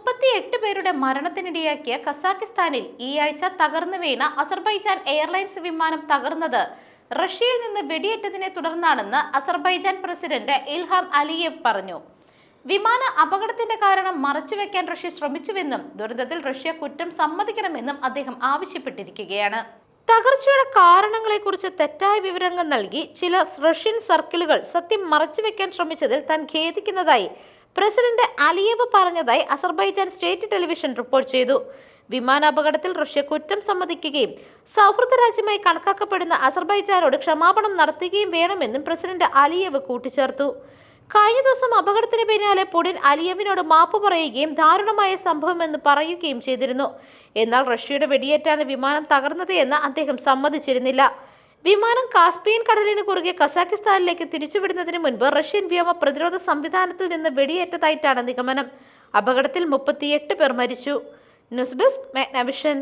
മുപ്പത്തിയെട്ട് പേരുടെ മരണത്തിനിടയാക്കിയ കസാക്കിസ്ഥാനിൽ ഈ ആഴ്ച തകർന്നു വീണ അസർബൈജാൻ എയർലൈൻസ് വിമാനം തകർന്നത്. റഷ്യയിൽ നിന്ന് വെടിയേറ്റതിനെ തുടർന്നാണെന്ന് അസർബൈജാൻ പ്രസിഡന്റ് ഇൽഹാം അലിയേവ് പറഞ്ഞു. വിമാന അപകടത്തിന്റെ കാരണം മറച്ചുവെക്കാൻ റഷ്യ ശ്രമിച്ചുവെന്നും ദുരന്തത്തിൽ റഷ്യ കുറ്റം സമ്മതിക്കണമെന്നും അദ്ദേഹം ആവശ്യപ്പെട്ടിരിക്കുകയാണ്. തകർച്ചയുടെ കാരണങ്ങളെക്കുറിച്ച് തെറ്റായ വിവരങ്ങൾ നൽകി ചില റഷ്യൻ സർക്കിളുകൾ സത്യം മറച്ചുവെക്കാൻ ശ്രമിച്ചതിൽ താൻ ഖേദിക്കുന്നതായി പ്രസിഡന്റ് അലിയേവ് പറഞ്ഞതായി അസർബൈജാൻ സ്റ്റേറ്റ് ടെലിവിഷൻ റിപ്പോർട്ട് ചെയ്തു. വിമാനാപകടത്തിൽ റഷ്യ കുറ്റം സമ്മതിക്കുകയും സൗഹൃദ രാജ്യമായി കണക്കാക്കപ്പെടുന്ന അസർബൈജാനോട് ക്ഷമാപണം നടത്തുകയും വേണമെന്നും പ്രസിഡന്റ് അലിയേവ് കൂട്ടിച്ചേർത്തു. കഴിഞ്ഞ ദിവസം അപകടത്തിന് പിന്നാലെ പുടിൻ അലിയവിനോട് മാപ്പ് പറയുകയും ദാരുണമായ സംഭവമെന്ന് പറയുകയും ചെയ്തിരുന്നു. എന്നാൽ റഷ്യയുടെ വെടിയേറ്റാണ് വിമാനം തകർന്നത് എന്ന് അദ്ദേഹം സമ്മതിച്ചിരുന്നില്ല. വിമാനം കാസ്പിയൻ കടലിന് കുറുകെ കസാക്കിസ്ഥാനിലേക്ക് തിരിച്ചുവിടുന്നതിന് മുൻപ് റഷ്യൻ വ്യോമ പ്രതിരോധ സംവിധാനത്തിൽ നിന്ന് വെടിയേറ്റതായിട്ടാണ് നിഗമനം. അപകടത്തിൽ മുപ്പത്തിയെട്ട് പേർ മരിച്ചു. News desk Magnavision.